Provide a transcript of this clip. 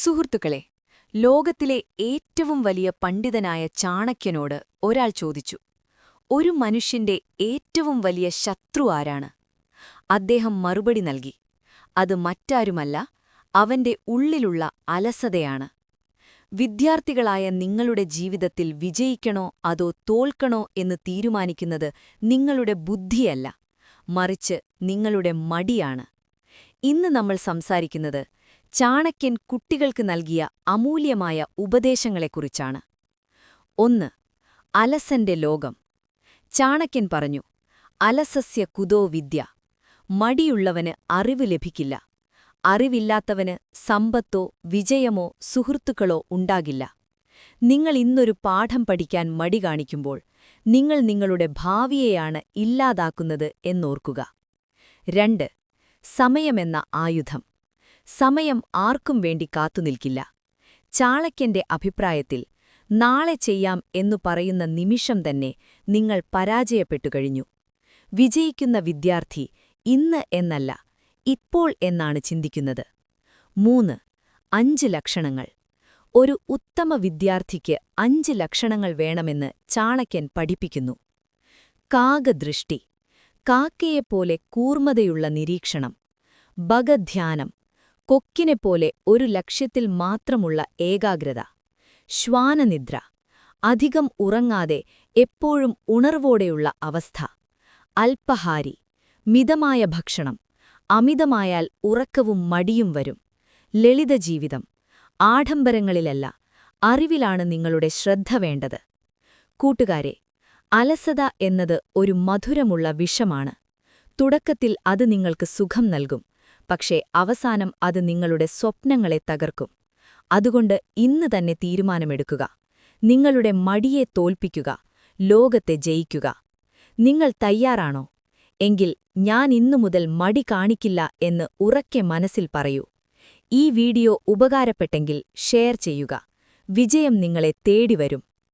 സുഹൃത്തുക്കളെ ലോകത്തിലെ ഏറ്റവും വലിയ പണ്ഡിതനായ ചാണക്യനോട് ഒരാൾ ചോദിച്ചു ഒരു മനുഷ്യന്റെ ഏറ്റവും വലിയ ശത്രു ആരാണ്? അദ്ദേഹം മറുപടി നൽകി അത് മറ്റാരുമല്ല അവന്റെ ഉള്ളിലുള്ള അലസതയാണ്. വിദ്യാർത്ഥികളായ നിങ്ങളുടെ ജീവിതത്തിൽ വിജയിക്കണോ അതോ തോൽക്കണോ എന്ന് തീരുമാനിക്കുന്നത് നിങ്ങളുടെ ബുദ്ധിയല്ല മറിച്ച് നിങ്ങളുടെ മടിയാണ്. ഇന്ന് നമ്മൾ സംസാരിക്കുന്നത് ചാണക്യൻ കുട്ടികൾക്ക് നൽകിയ അമൂല്യമായ ഉപദേശങ്ങളെക്കുറിച്ചാണ്. ഒന്ന് അലസന്റെ ലോകം. ചാണക്യൻ പറഞ്ഞു അലസസ്യ കുതോ വിദ്യ. മടിയുള്ളവന് അറിവ് ലഭിക്കില്ല. അറിവില്ലാത്തവന് സമ്പത്തോ വിജയമോ സുഹൃത്തുക്കളോ ഉണ്ടാകില്ല. നിങ്ങൾ ഇന്നൊരു പാഠം പഠിക്കാൻ മടി കാണിക്കുമ്പോൾ നിങ്ങൾ നിങ്ങളുടെ ഭാവിയെയാണ് ഇല്ലാതാക്കുന്നത് എന്നോർക്കുക. രണ്ട് സമയമെന്ന ആയുധം. സമയം ആർക്കും വേണ്ടി കാത്തുനിൽക്കില്ല ചാളക്യന്റെ അഭിപ്രായത്തിൽ നാളെ ചെയ്യാം എന്നു പറയുന്ന നിമിഷം തന്നെ നിങ്ങൾ പരാജയപ്പെട്ടു കഴിഞ്ഞു. വിജയിക്കുന്ന വിദ്യാർത്ഥി ഇന്ന് എന്നല്ല ഇപ്പോൾ എന്നാണ് ചിന്തിക്കുന്നത്. മൂന്ന് അഞ്ച് ലക്ഷണങ്ങൾ. ഒരു ഉത്തമ വിദ്യാർത്ഥിക്ക് അഞ്ച് ലക്ഷണങ്ങൾ വേണമെന്ന് ചാണക്യൻ പഠിപ്പിക്കുന്നു. കാകദൃഷ്ടി. കാക്കയെപ്പോലെ കൂർമ്മതയുള്ള നിരീക്ഷണം. ഭഗധ്യാനം. കൊക്കിനെപ്പോലെ ഒരു ലക്ഷ്യത്തിൽ മാത്രമുള്ള ഏകാഗ്രത. ശ്വാനനിദ്ര. അധികം ഉറങ്ങാതെ എപ്പോഴും ഉണർവോടെയുള്ള അവസ്ഥ. അല്പഹാരി മിതമായ ഭക്ഷണം. അമിതമായാൽ ഉറക്കവും മടിയും വരും. ലളിത ജീവിതം. ആഡംബരങ്ങളിലല്ല. അറിവിലാണ് നിങ്ങളുടെ ശ്രദ്ധ വേണ്ടത്. കൂട്ടുകാരെ അലസത എന്നത് ഒരു മധുരമുള്ള വിഷമാണ്. തുടക്കത്തിൽ അത് നിങ്ങൾക്ക് സുഖം നൽകും. പക്ഷേ അവസാനം അത് നിങ്ങളുടെ സ്വപ്നങ്ങളെ തകർക്കും. അതുകൊണ്ട് ഇന്ന് തന്നെ തീരുമാനമെടുക്കുക. നിങ്ങളുടെ മടിയെ തോൽപ്പിക്കുക. ലോകത്തെ ജയിക്കുക. നിങ്ങൾ തയ്യാറാണോ? എങ്കിൽ ഞാൻ ഇന്നു മുതൽ മടി കാണിക്കില്ല എന്ന് ഉറക്കെ മനസ്സിൽ പറയൂ. ഈ വീഡിയോ ഉപകാരപ്പെട്ടെങ്കിൽ ഷെയർ ചെയ്യുക. വിജയം നിങ്ങളെ തേടിവരും.